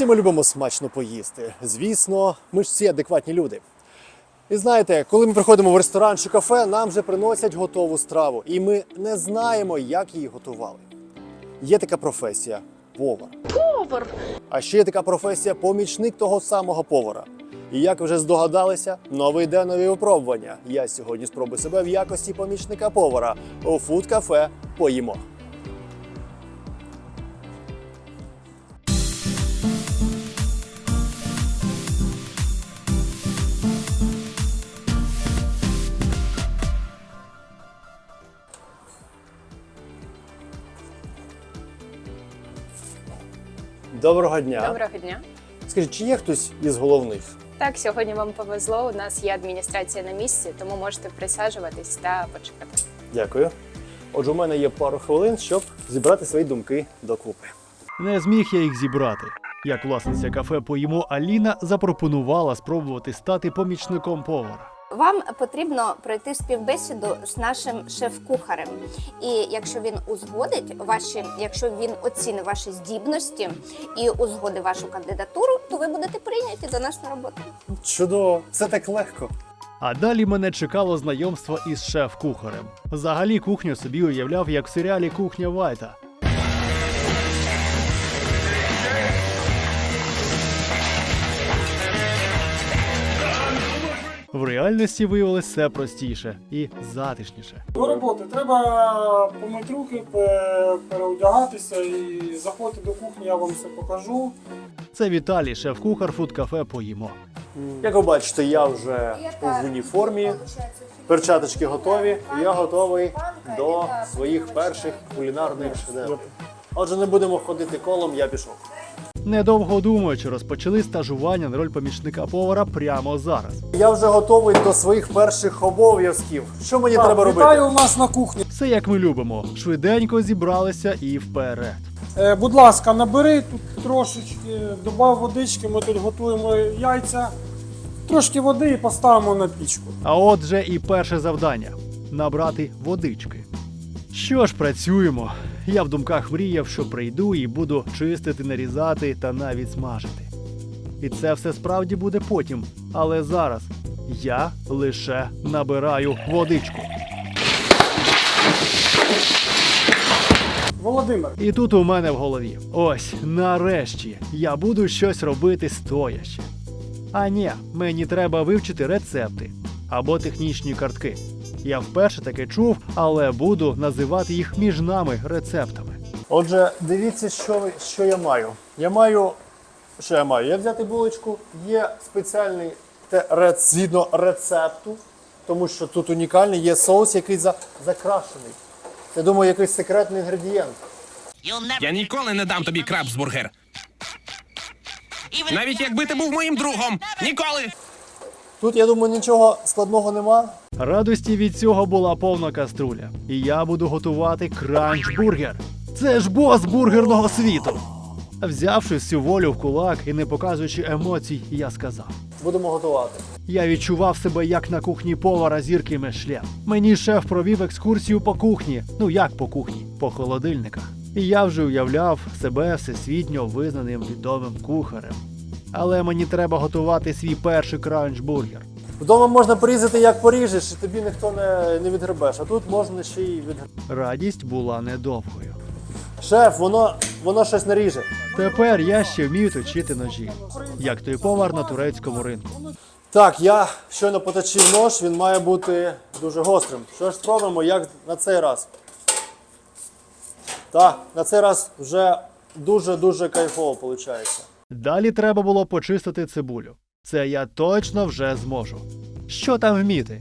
Всі ми любимо смачно поїсти. Звісно, ми ж всі адекватні люди. І знаєте, коли ми приходимо в ресторан чи кафе, нам вже приносять готову страву, і ми не знаємо, як її готували. Є така професія повар. Повар. А ще є така професія помічник того самого повара. І як вже здогадалися, новий день нові випробування. Я сьогодні спробую себе в якості помічника повара у фуд-кафе поїмо. Доброго дня. Доброго дня. Скажіть, чи є хтось із головних? Так, сьогодні вам повезло. У нас є адміністрація на місці, тому можете присаджуватись та почекати. Дякую. Отже, у мене є пару хвилин, щоб зібрати свої думки докупи. Не зміг я їх зібрати. Як власниця кафе поїмо Аліна запропонувала спробувати стати помічником повара. Вам потрібно пройти співбесіду з нашим шеф-кухарем. І якщо він узгодить ваші, якщо він оцінить ваші здібності і узгодить вашу кандидатуру, то ви будете прийняті до нас на роботу. Чудово, це так легко. А далі мене чекало знайомство із шеф-кухарем. Взагалі кухню собі уявляв як в серіалі Кухня Вайта. В реальності виявилось все простіше і затишніше. До роботи треба помити руки, переодягатися і заходити до кухні, я вам все покажу. Це Віталій, шеф-кухар фуд-кафе поїмо. Як ви бачите, я вже в уніформі, перчаточки готові, і я готовий до своїх перших кулінарних шедеврів. Отже, не будемо ходити колом, я пішов. Недовго думаючи, розпочали стажування на роль помічника повара прямо зараз. Я вже готовий до своїх перших обов'язків. Що мені Так, треба вітаю робити? у нас на кухні. Все як ми любимо. Швиденько зібралися і вперед. Е, будь ласка, набери тут трошечки, добав водички, ми тут готуємо яйця. Трошки води і поставимо на пічку. А отже, і перше завдання набрати водички. Що ж, працюємо. Я в думках мріяв, що прийду і буду чистити, нарізати та навіть смажити. І це все справді буде потім. Але зараз я лише набираю водичку. Володимир, І тут у мене в голові. Ось, нарешті, я буду щось робити стоячи. А ні, мені треба вивчити рецепти або технічні картки. Я вперше таке чув, але буду називати їх між нами рецептами. Отже, дивіться, що, ви- що я маю. Я маю. Що я маю? Я взяти булочку, є спеціальний терец згідно рецепту, тому що тут унікальний, є соус, який за, закрашений. Я думаю, якийсь секретний інгредієнт. Я ніколи не дам тобі крабсбургер. Навіть якби ти був моїм другом. Ніколи. Тут, я думаю, нічого складного нема. Радості від цього була повна каструля. І я буду готувати кранч-бургер. Це ж бос бургерного світу. Взявши всю волю в кулак і не показуючи емоцій, я сказав. Будемо готувати. Я відчував себе як на кухні повара зірки Мишлен. Мені шеф провів екскурсію по кухні. Ну як по кухні, по холодильниках. І я вже уявляв себе всесвітньо визнаним відомим кухарем. Але мені треба готувати свій перший кранч-бургер. Вдома можна порізати, як поріжеш, і тобі ніхто не, не відгребеш. А тут можна ще й відгребти. Радість була недовгою. Шеф, воно, воно щось не ріже. Тепер я ще вмію точити ножі, як той повар на турецькому ринку. Так, я щойно поточив нож, він має бути дуже гострим. Що ж спробуємо, як на цей раз. Так, на цей раз вже дуже-дуже кайфово виходить. Далі треба було почистити цибулю. Це я точно вже зможу. Що там вміти?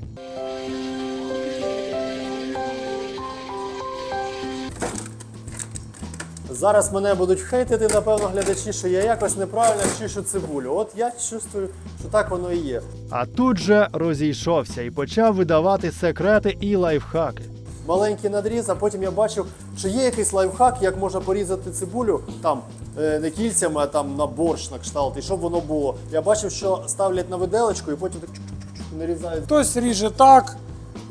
Зараз мене будуть хейтити, напевно, глядачі, що я якось неправильно чишу цибулю. От я чувствую, що так воно і є. А тут же розійшовся і почав видавати секрети і лайфхаки. Маленький надріз, а потім я бачив, чи є якийсь лайфхак, як можна порізати цибулю там е, не кільцями, а там на борщ на кшталт, і щоб воно було. Я бачив, що ставлять на виделочку і потім так чук-чук-чук нарізають. хтось ріже так,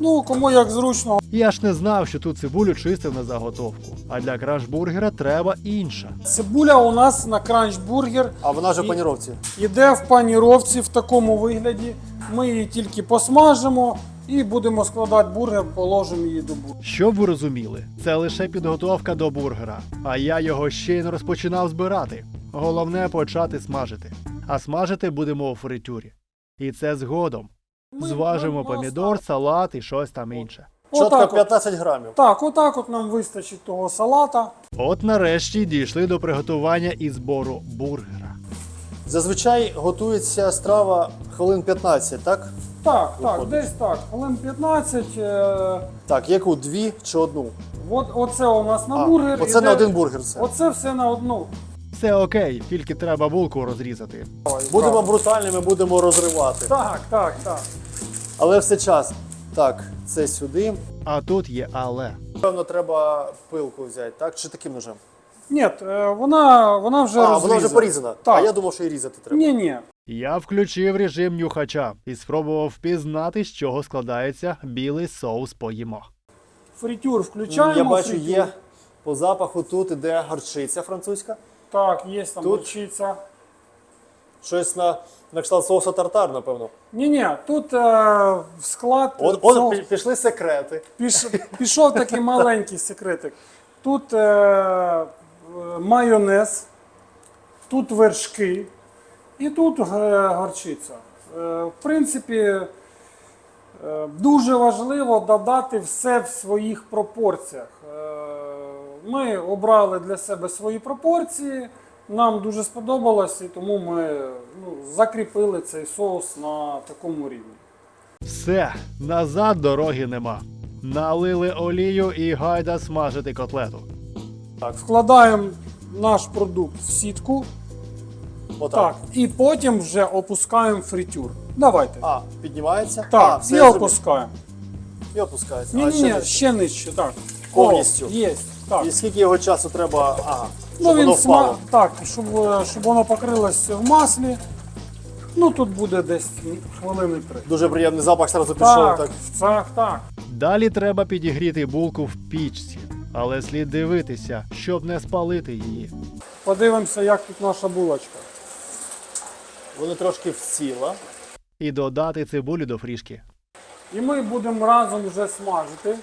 Ну, кому як зручно. Я ж не знав, що тут цибулю чистив на заготовку, а для краш-бургера треба інша. Цибуля у нас на кранч-бургер А вона вже в паніровці. іде в паніровці в такому вигляді. Ми її тільки посмажимо і будемо складати бургер, положимо її до бургера. Щоб ви розуміли, це лише підготовка до бургера, а я його ще й не розпочинав збирати. Головне почати смажити. А смажити будемо у фритюрі. І це згодом. Ми- Зважимо ми помідор, салат і щось там інше. Чітко Отак от. 15 грамів. Так, отак от нам вистачить того салата. От нарешті дійшли до приготування і збору бургера. Зазвичай готується страва хвилин 15, так? Так, так, Виходить. десь так, хвилин 15. Е, Так, яку? Дві чи одну? от, оце у нас на А, бургер. оце іде- на один бургер це. Оце все на одну. Все окей, тільки треба булку розрізати. Будемо брутальними, будемо розривати. Так, так, так. Але все час. Так, це сюди. А тут є але. Певно, треба пилку взяти, так? Чи таким ножем? Ні, е, вона, вона вже А, розрізана. вона вже порізана. Так. А я думав, що і різати треба. Ні, ні. Я включив режим нюхача і спробував впізнати, з чого складається білий соус поїмо. Фритюр включаємо. Я бачу, фритюр. є по запаху тут іде горчиця французька. Так, є там Тут- горчиця. Щось на, на кшталт соуса тартар, напевно. Ні, ні, тут е, в склад От, цього от пі- пішли секрети. піш, пішов такий маленький секретик. Тут е, майонез, тут вершки і тут горчиця. Е, в принципі, е, дуже важливо додати все в своїх пропорціях. Е, ми обрали для себе свої пропорції. Нам дуже сподобалось, і тому ми ну, закріпили цей соус на такому рівні. Все, назад дороги нема. Налили олію і гайда смажити котлету. Вкладаємо наш продукт в сітку, Отак. так, і потім вже опускаємо фритюр. Давайте. А, піднімається? а, так, все і я зробив. опускаємо. І опускається. Ні, а, ні, ще ні, нижче. ще нижче, так. Повністю. О, є. Так. І скільки його часу треба. Ага. Ну щоб він воно сма... впало. так, щоб, е, щоб воно покрилось в маслі. Ну тут буде десь хвилини три. Дуже приємний запах одразу пішов. Так, Так. так, так. Далі треба підігріти булку в пічці, але слід дивитися, щоб не спалити її. Подивимося, як тут наша булочка. Воно трошки всіла. І додати цибулю до фрішки. І ми будемо разом вже смажити.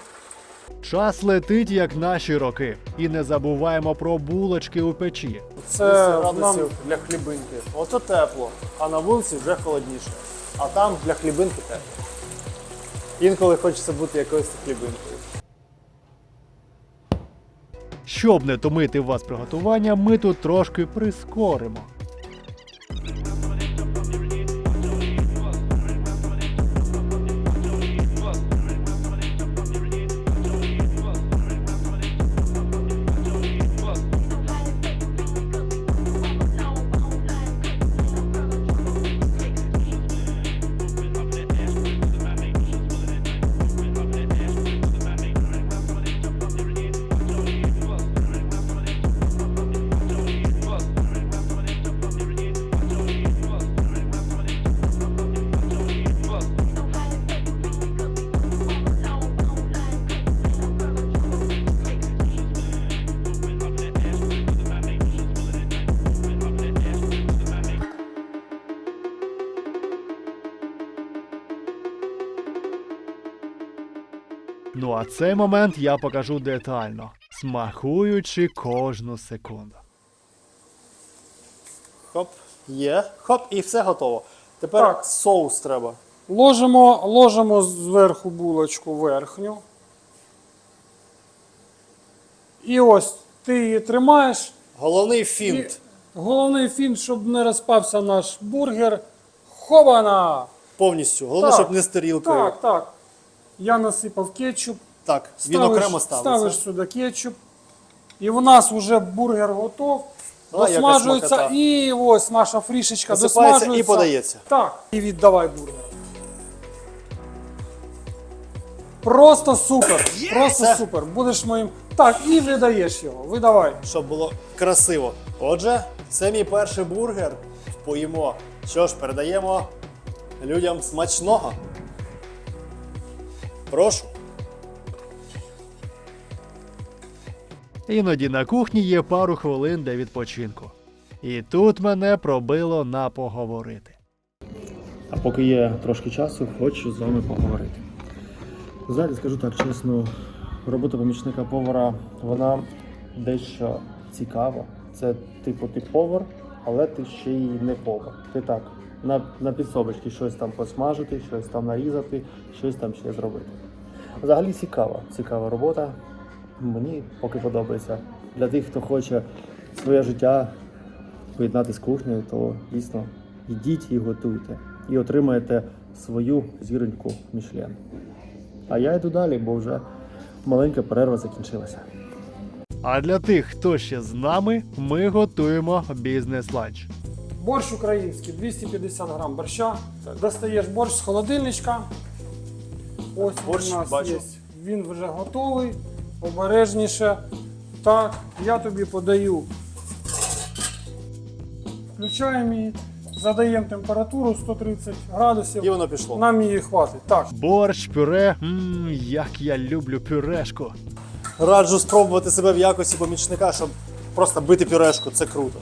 Час летить, як наші роки. І не забуваємо про булочки у печі. Це нам для хлібинки. Ото тепло, а на вулиці вже холодніше. А там для хлібинки тепло. Інколи хочеться бути якоюсь хлібинкою. Щоб не томити вас приготування, ми тут трошки прискоримо. Ну а цей момент я покажу детально, смакуючи кожну секунду. Хоп, є. Хоп, і все готово. Тепер Так. соус треба. ложимо, ложимо зверху булочку верхню. І ось ти її тримаєш. Головний І фінт. головний фінт, щоб не розпався наш бургер. Хована! Повністю. Головне, Так, щоб не з тарілкою. Так, так. Я насипав кетчуп. Так, він Ставиш, окремо ставиться. ставиш сюди кетчуп. І в нас вже бургер готов. Яка Досмажується, і ось наша фрішечка Висипається досмажується. і подається. Так, і віддавай бургер. Просто супер. Просто Все? супер. Будеш моїм. Так, і видаєш його. Видавай. Щоб було красиво. Отже, це мій перший бургер. Поїмо. Що ж, передаємо людям смачного. Прошу. Іноді на кухні є пару хвилин для відпочинку. І тут мене пробило на поговорити. А поки є трошки часу, хочу з вами поговорити. Знаєте, скажу так чесно, робота помічника повара, вона дещо цікава. Це типу ти повар, але ти ще й не повар. Ти так, на, на підсобочці щось там посмажити, щось там нарізати, щось там ще зробити. Взагалі цікава, цікава робота. Мені поки подобається. Для тих, хто хоче своє життя поєднати з кухнею, то дійсно йдіть і готуйте. І отримаєте свою зіроньку Мішлен. А я йду далі, бо вже маленька перерва закінчилася. А для тих, хто ще з нами, ми готуємо бізнес-ланч. Борщ український, 250 грам борща. Достаєш борщ з холодильничка. Ось Борщ, у нас бачу. є. Він вже готовий, обережніше. Так, я тобі подаю. Включаємо її, задаємо температуру 130 градусів. І воно пішло. Нам її хватить. Так, Борщ, пюре, мм, як я люблю пюрешку. Раджу спробувати себе в якості помічника, щоб просто бити пюрешку. Це круто.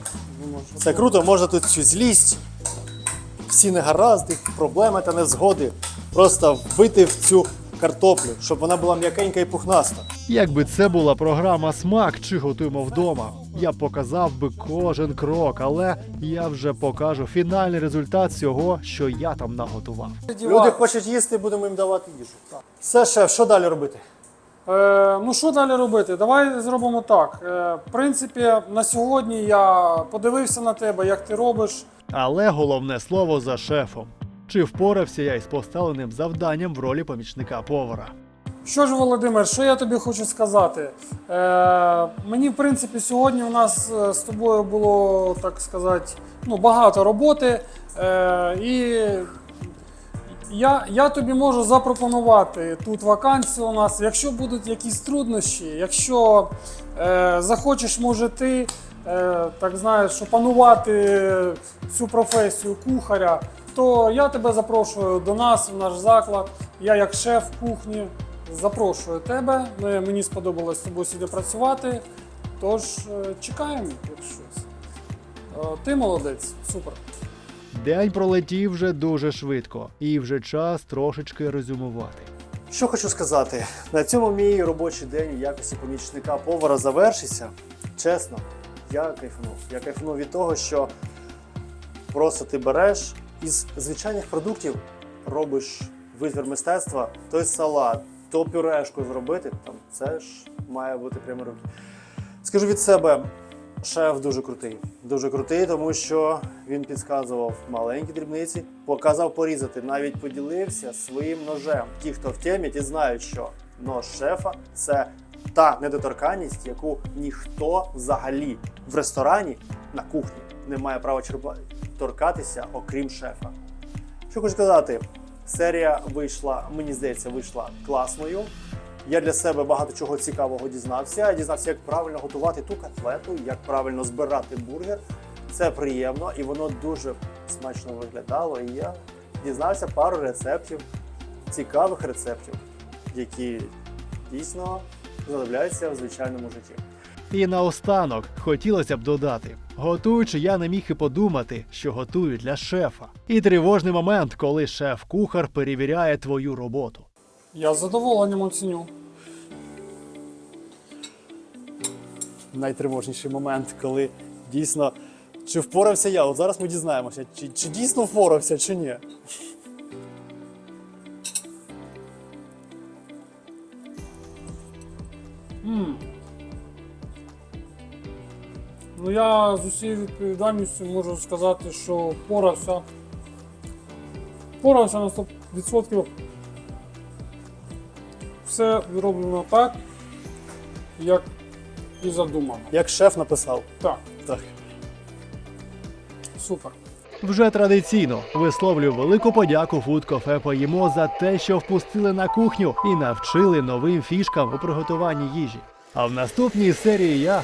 Це круто, можна тут всю злість, всі негаразди, проблеми та незгоди. Просто вбити в цю картоплю, щоб вона була м'якенька і пухнаста. Якби це була програма Смак чи готуємо вдома, я б показав би кожен крок, але я вже покажу фінальний результат всього, що я там наготував. Люди хочуть їсти, будемо їм давати їжу. Все, шеф, що далі робити? Е, ну що далі робити? Давай зробимо так. Е, в принципі, на сьогодні я подивився на тебе, як ти робиш. Але головне слово за шефом. Чи впорався я із поставленим завданням в ролі помічника повара? Що ж, Володимир, що я тобі хочу сказати? Е, мені, в принципі, сьогодні у нас е, з тобою було, так сказати, ну, багато роботи. Е, і я, я тобі можу запропонувати тут вакансію у нас. Якщо будуть якісь труднощі, якщо е, захочеш, може ти е, так знаєш, опанувати цю професію кухаря, то я тебе запрошую до нас в наш заклад. Я як шеф кухні запрошую тебе. Ми- Мені сподобалось з тобою сюди працювати. Тож е, чекаємо, як щось. Е, Ти молодець, супер. День пролетів вже дуже швидко, і вже час трошечки резюмувати. Що хочу сказати, на цьому мій робочий день в якості помічника повара завершився. Чесно, я кайфнув. Я кайфнув від того, що просто ти береш із звичайних продуктів робиш витвір мистецтва, той салат, то пюрешку зробити. Там це ж має бути прямо руки. Скажу від себе, шеф дуже крутий. Дуже крутий, тому що він підказував маленькі дрібниці, показав порізати, навіть поділився своїм ножем. Ті, хто в темі, ті знають, що нож шефа це та недоторканність, яку ніхто взагалі в ресторані на кухні не має права черпа- торкатися, окрім шефа. Що хочу сказати, серія вийшла, мені здається, вийшла класною. Я для себе багато чого цікавого дізнався. Я дізнався, як правильно готувати ту котлету, як правильно збирати бургер. Це приємно і воно дуже смачно виглядало. І я дізнався пару рецептів, цікавих рецептів, які дійсно знадобляються в звичайному житті. І наостанок хотілося б додати: готуючи, я не міг і подумати, що готую для шефа. І тривожний момент, коли шеф-кухар перевіряє твою роботу. Я з задоволенням оціню. Найтривожніший момент, коли дійсно чи впорався я. От зараз ми дізнаємося, чи, чи дійсно впорався, чи ні. Ну я з усією відповідальністю можу сказати, що впорався. Впорався на 100%. Все зроблено так, як і задумано. Як шеф написав. Так, Так. супер. Вже традиційно висловлюю велику подяку Food Cafe поїмо за те, що впустили на кухню і навчили новим фішкам у приготуванні їжі. А в наступній серії я